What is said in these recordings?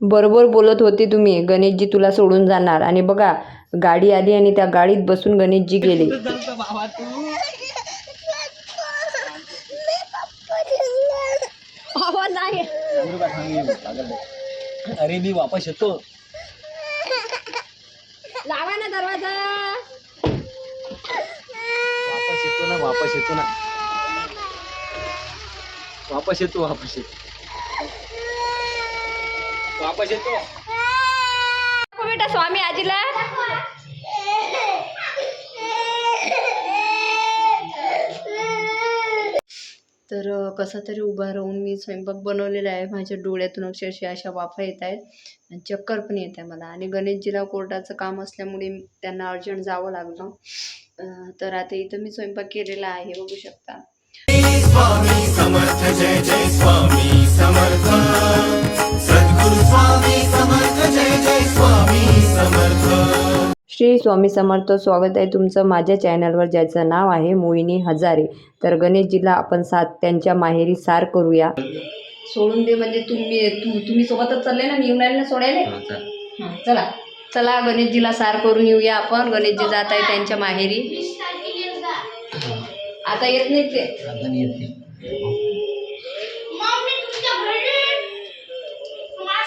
बरोबर बोलत होते तुम्ही. गणेशजी तुला सोडून जाणार. आणि बघा गाडी आली आणि त्या गाडीत बसून गणेशजी गेले. अरे मी वापस येतो. लावा ना दरवाजा. वापस येतो ना वापस येतो ना. वापस येतो वापस येतो वापस येतो. नको बेटा स्वामी आजीला. तर कसा तरी उभा राहून मी स्वयंपाक बनवलेला आहे. माझ्या डोळ्यातून अक्षरशः अशा वाफा येत आहेत आणि चक्कर पण येत आहे मला. आणि गणेशजीला कोर्टाचं काम असल्यामुळे त्यांना अर्जंट जावं लागलं. तर आता इथं मी स्वयंपाक केलेला आहे. बघू शकता. श्री स्वामी समर्थ स्वागत आहे तुमचं माझ्या चॅनलवर ज्याचं नाव आहे मोहिनी हजारे. तर गणेशजीला आपण साथ त्यांच्या माहेरी सार करूया. सोडून दे म्हणजे तुम्ही तू तुम्ही सोबतच चालले ना? मी येऊन राहिले ना सोडायला? हां चला. चला. गणेशजीला सार करून येऊया आपण. गणेशजी जात आहे त्यांच्या माहेरी. आता येत नाही ते.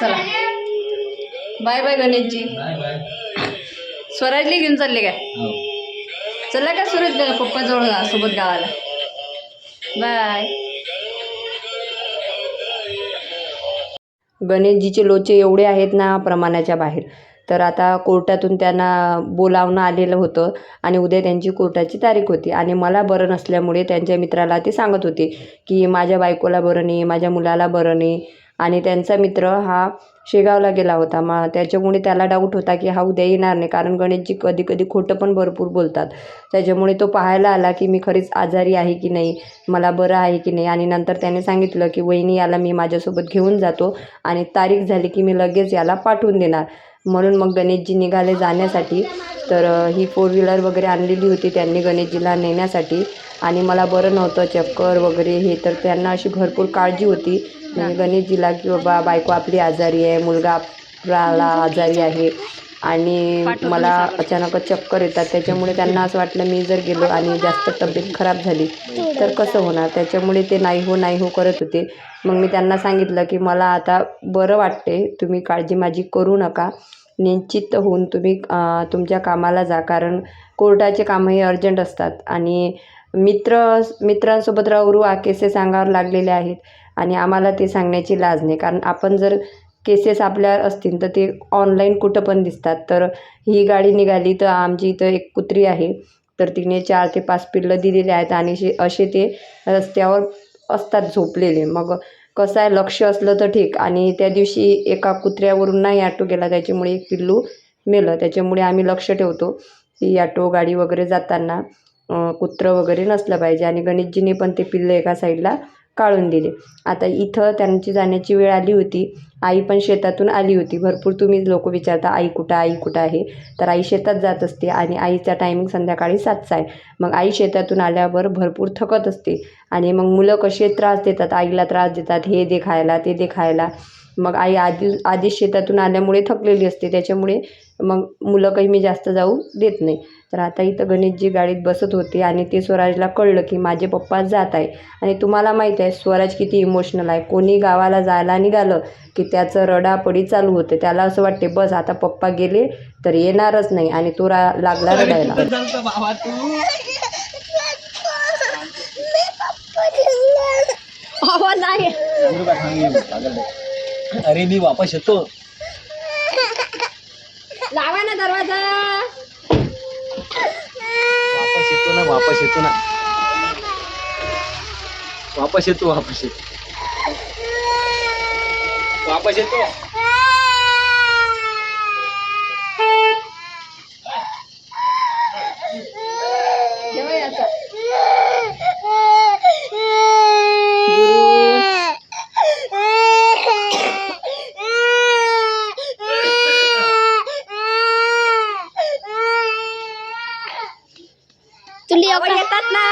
चला. Bye bye Ganeshji. Bye bye. स्वराजली घेऊन चालले काय? हो. चला का सुरत पप्पाजवळ जा सोबत गावाला. बाय. गणेशजीचे लोचे एवढे आहेत ना प्रमाणाच्या बाहेर. तर आता कोर्टातून त्यांना बोलावणं आलेलं होतं आणि उद्या त्यांची कोर्टाची तारीख होती. आणि मला बरं नसल्यामुळे त्यांच्या मित्राला ते सांगत होते की माझ्या बायकोला बरं नाही माझ्या मुलाला बरं नाही. आणि त्यांचा मित्र हा शेगावला गेला होता. मग त्याच्यामुळे त्याला डाऊट होता की हा उद्या येणार नाही. कारण गणेशजी कधी कधी खोटं पण भरपूर बोलतात. त्याच्यामुळे तो पाहायला आला की मी खरीच आजारी आहे की नाही मला बरं आहे की नाही. आणि नंतर त्याने सांगितलं की वहिनी याला मी माझ्यासोबत घेऊन जातो आणि तारीख झाली की मी लगेच याला पाठवून देणार. म्हणून मग गणेशजी निघाले जाण्यासाठी. तर ही फोर व्हीलर वगैरे आणलेली होती त्यांनी गणेशजीला नेण्यासाठी. आणि मला बरं नव्हतं चक्कर वगैरे हे तर त्यांना अशी भरपूर काळजी होती. म्हणजे गणेशजीला की बाबा बायको आपली आजारी आहे मुलगा आपला आजारी आहे. आणि मला अचानकच चक्कर येतात. त्याच्यामुळे त्यांना असं वाटलं मी जर गेलो आणि जास्त तब्येत खराब झाली तर कसं होणार? त्याच्यामुळे ते नाही हो नाही हो करत होते. मग मी त्यांना सांगितलं की मला आता बरं वाटते तुम्ही काळजी माझी करू नका. निश्चित होऊन तुम्ही तुमच्या कामाला जा. कारण कोर्टाचे कामं हे अर्जंट असतात. आणि मित्र मित्रांसोबत राहू केसेस अंगावर लागलेले आहेत. आणि आम्हाला ते सांगण्याची लाज नाही. कारण आपण जर केसेस आपल्या असतील तर ते ऑनलाईन कुठं पण दिसतात. तर ही गाडी निघाली तर आमची इथं एक कुत्री आहे. तर तिने चार ते पाच पिल्लं दिलेले आहेत आणि शे असे ते रस्त्यावर असतात झोपलेले. मग कसं आहे लक्ष असलं तर ठीक. आणि त्या दिवशी एका कुत्र्यावरून नाही ॲटो गेला त्याच्यामुळे एक पिल्लू मेलं. त्याच्यामुळे आम्ही लक्ष ठेवतो की ॲटो गाडी वगैरे जाताना कुत्रं वगैरे नसलं पाहिजे. आणि गणेशजीने पण ते पिल्लं एका साईडला काढून दिले. आता इथं त्यांची जाण्याची वेळ आली होती. आई पण शेतातून आली होती. भरपूर तुम्ही लोक विचारता आई कुठं आई कुठं आहे? तर आई शेतात जात असते आणि आईचा टायमिंग संध्याकाळी सातचा आहे. मग आई शेतातून आल्यावर भरपूर थकत असते आणि मग मुलं कसे त्रास देतात? आईला त्रास देतात. हे दे खायला ते दे खायला. मग आई आधी आधीच शेतातून आल्यामुळे थकलेली असते. त्याच्यामुळे मग मुलं काही मी जास्त जाऊ देत नाही. तर आता इथं गणेशजी गाडीत बसत होते आणि ते स्वराजला कळलं की माझे पप्पा जात आहे आणि तुम्हाला माहीत आहे स्वराज किती इमोशनल आहे. कोणी गावाला जायला निघालं की त्याचं रडापडी चालू होते. त्याला असं वाटते बस आता पप्पा गेले तर येणारच नाही. आणि तो रा लागला रडायला. नाही. अरे मी वापस येतो. लावा ना दरवाजा वापस येतो ना वापस येतो ना वापस येतो वापस येतो वापस तुला येतात ना.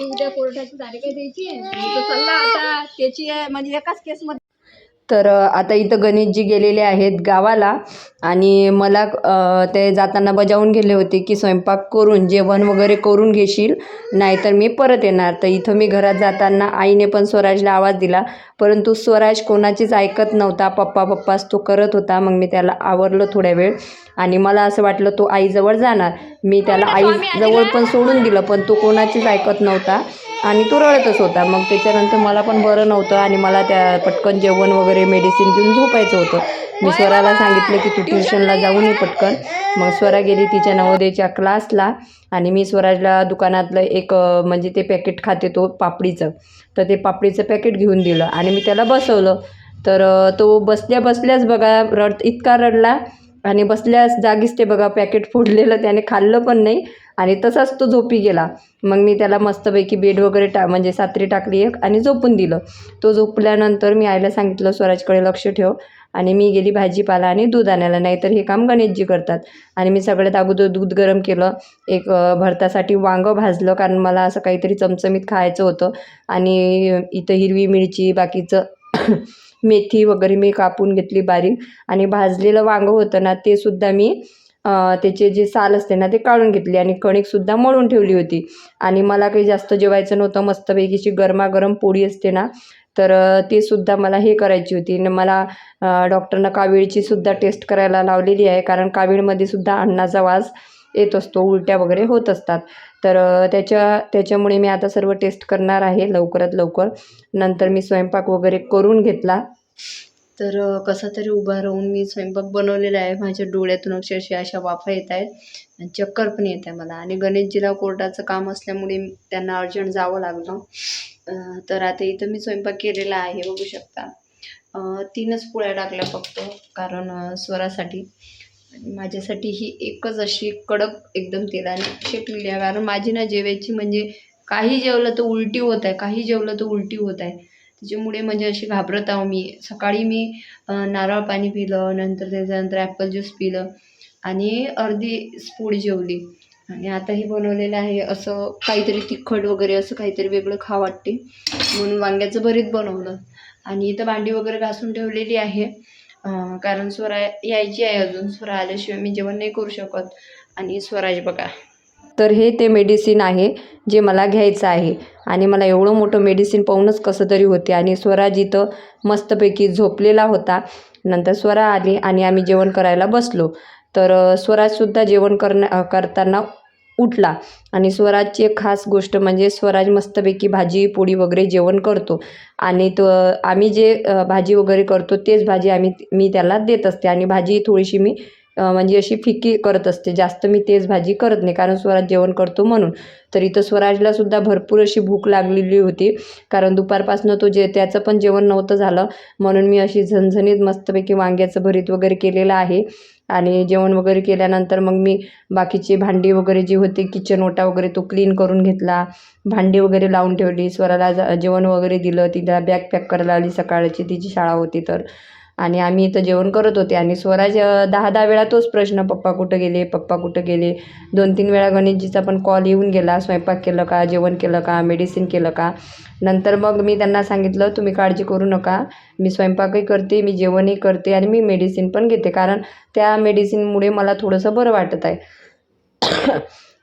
उद्या कोर्टाची तारीख द्यायची आहे. चालला आता. त्याची म्हणजे एकाच केस मध्ये तर आता इथं गणेशजी गेलेले आहेत गावाला आणि मला ते जाताना बजावून गेले होते की स्वयंपाक करून जेवण वगैरे करून घेशील नाहीतर मी परत येणार. तर इथं मी घरात जाताना आईने पण स्वराजला आवाज दिला परंतु स्वराज कोणाचीच ऐकत नव्हता. पप्पा पप्पाच तो करत होता मग मी त्याला आवरलं थोड्या वेळ आणि मला असं वाटलं तो आईजवळ जाणार. मी त्याला आईजवळ पण सोडून दिलं पण तो कोणाचीच ऐकत नव्हता. आणि तो रडतच होता. मग त्याच्यानंतर मला पण बरं नव्हतं आणि मला त्या पटकन जेवण वगैरे मेडिसिन घेऊन झोपायचं होतं. मी स्वराला सांगितलं की तू ट्युशनला जाऊन ये पटकन. मग स्वरा गेली तिच्या नवोदयच्या क्लासला आणि मी स्वराजला दुकानातलं एक म्हणजे ते पॅकेट खाते तो पापडीचं. तर ते पापडीचं पॅकेट घेऊन दिलं आणि मी त्याला बसवलं. तर तो बसल्या बसल्याच बघा रड इतका रडला आणि बसल्याच जागीच ते बघा पॅकेट फोडलेलं त्याने खाल्लं पण नाही. आणि तसाच तो झोपी गेला. मग मी त्याला मस्तपैकी बेड वगैरे टा म्हणजे सात्री टाकली एक आणि झोपून दिलं. तो झोपल्यानंतर मी आईला सांगितलं स्वराजकडे लक्ष ठेव आणि मी गेली भाजीपाला आणि दूध आणायला नाहीतर हे काम गणेशजी करतात. आणि मी सगळ्यात अगोदर दूध गरम केलं एक भरतासाठी वांगं भाजलं कारण मला असं काहीतरी चमचमीत खायचं होतं. आणि इथं हिरवी मिरची बाकीचं मेथी वगैरे मी कापून घेतली बारीक. आणि भाजलेलं वांगं होतं ना ते सुद्धा मी त्याचे जे साल असते ना ते काढून घेतली आणि कणिकसुद्धा मळून ठेवली होती. आणि मला काही जास्त जेवायचं नव्हतं मस्तपैकीची गरमागरम पोळी असते ना तर अ, ते सुद्धा मला हे करायची होती. न मला डॉक्टरनं कावीळची सुद्धा टेस्ट करायला लावलेली आहे कारण कावीळमध्ये सुद्धा अन्नाचा वास येत असतो उलट्या वगैरे होत असतात. तर त्याच्या त्याच्यामुळे मी आता सर्व टेस्ट करणार आहे लवकरात लवकर. नंतर मी स्वयंपाक वगैरे करून घेतला. तर कसा तरी उभा राहून मी स्वयंपाक बनवलेला आहे. माझ्या डोळ्यातून अक्षरशः अशा वाफा येत आहेत आणि चक्कर पण येत आहे मला. आणि गणेशजीला कोर्टाचं काम असल्यामुळे त्यांना अर्जंट जावं लागलं. तर आता इथं मी स्वयंपाक केलेला आहे बघू शकता. तीनच पोळ्या टाकल्या फक्त कारण स्वरासाठी. माझ्यासाठी ही एकच अशी कडक एकदम तेलाने शेकलेली आहे. कारण माझी ना जेवायची म्हणजे काही जेवलं तर उलटी होत आहे काही जेवलं तर उलटी होत आहे. त्याच्यामुळे म्हणजे अशी घाबरत आहो. मी सकाळी मी नारळ पाणी पिलं नंतर त्याच्यानंतर ॲपल ज्यूस पिलं आणि अर्धी स्पूड जेवली. आणि आता हे बनवलेलं आहे असं काहीतरी तिखट वगैरे असं काहीतरी वेगळं खा वाटते. म्हणून वांग्याचं भरीत बनवलं. आणि इथं भांडी वगैरे घासून ठेवलेली आहे. कारण स्वरा यायची आहे अजून. स्वरा आल्याशिवाय मी जेवण नाही करू शकत. आणि स्वराज बघा. तर हे ते मेडिसिन आहे जे मला घ्यायचं आहे. आणि मला एवढं मोठं मेडिसिन पाहूनच कसं तरी होते. आणि स्वराज इथं मस्तपैकी झोपलेला होता नंतर स्वरा आली आणि आम्ही जेवण करायला बसलो. तर स्वराजसुद्धा जेवण करण्या करताना उठला. आणि स्वराजची एक खास गोष्ट म्हणजे स्वराज मस्तपैकी भाजी पोळी वगैरे जेवण करतो. आणि तो आम्ही जे भाजी वगैरे करतो तेच भाजी आम्ही मी त्याला देत असते. आणि भाजी थोडीशी मी म्हणजे अशी फिकी करत असते. जास्त मी तेच भाजी करत नाही कारण स्वराज जेवण करतो म्हणून. तर इथं स्वराजला सुद्धा भरपूर अशी भूक लागलेली होती कारण दुपारपासनं तो जे त्याचं पण जेवण नव्हतं झालं. म्हणून मी अशी झणझणीत मस्तपैकी वांग्याचं भरीत वगैरे केलेलं आहे. आणि जेवण वगैरे केल्यानंतर मग मी बाकीची भांडी वगैरे जी होती किचन ओटा वगैरे तो क्लीन करून घेतला. भांडी वगैरे लावून ठेवली. स्वराला जेवण वगैरे दिलं. तिला बॅग पॅक करायला आली सकाळची तिची शाळा होती तर. आणि आम्ही इथं जेवण करत होते. आणि स्वराज दहा दहा वेळा तोच प्रश्न पप्पा कुठं गेले पप्पा कुठं गेले? दोन तीन वेळा गणेशजीचा पण कॉल येऊन गेला स्वयंपाक केलं का जेवण केलं का मेडिसिन केलं का? नंतर मग मी त्यांना सांगितलं तुम्ही काळजी करू नका. मी स्वयंपाकही करते मी जेवणही करते आणि मी मेडिसिन पण घेते. कारण त्या मेडिसिनमुळे मला थोडंसं बरं वाटत आहे.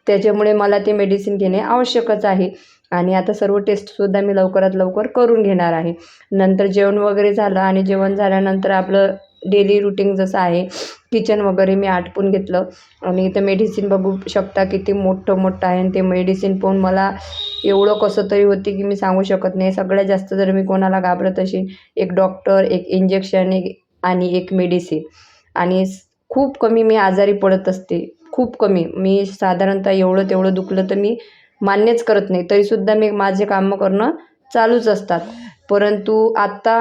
त्याच्यामुळे मला ते मेडिसिन घेणे आवश्यकच आहे. आणि आता सर्व टेस्टसुद्धा मी लवकरात लवकर करून घेणार आहे. नंतर जेवण वगैरे झालं आणि जेवण झाल्यानंतर आपलं डेली रुटीन जसं आहे किचन वगैरे मी आटपून घेतलं. आणि इथं मेडिसिन बघू शकता किती मोठं मोठं आहे आणि ते मेडिसिन पाहून मला एवढं कसं तरी होती की मी सांगू शकत नाही. सगळ्यात जास्त जर मी कोणाला घाबरत असेल एक डॉक्टर एक इंजेक्शन एक आणि एक मेडिसिन आणि खूप कमी मी आजारी पडत असते. खूप कमी. मी साधारणतः एवढं तेवढं दुखलं तर मी मान्यच करत नाही. तरीसुद्धा मी माझे कामं करणं चालूच असतात. परंतु आत्ता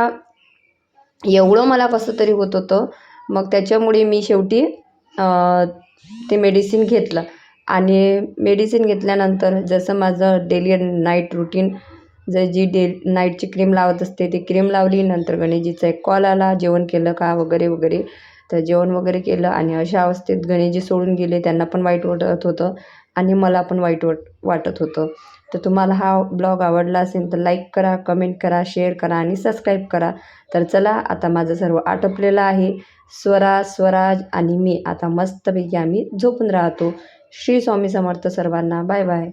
एवढं मला कसं तरी होत होतं मग त्याच्यामुळे मी शेवटी ते मेडिसिन घेतलं. आणि मेडिसिन घेतल्यानंतर जसं माझं डेली नाईट रुटीन जर जी डे नाईटची क्रीम लावत असते ती क्रीम लावली. नंतर गणेशजीचा एक कॉल आला जेवण केलं का वगैरे वगैरे. तर जेवण वगैरे केलं आणि अशा अवस्थेत गणेशजी सोडून गेले. त्यांना पण वाईट वाटत होतं आणि मला पण वाईट वाट वाटत होतं. तर तुम्हाला हा ब्लॉग आवडला असेल तर लाईक करा कमेंट करा शेअर करा आणि सबस्क्राईब करा. तर चला आता माझं सर्व आटोपलेलं आहे. स्वरा स्वराज आणि मी आता मस्तपैकी आम्ही झोपून राहतो. श्री स्वामी समर्थ सर्वांना बाय बाय.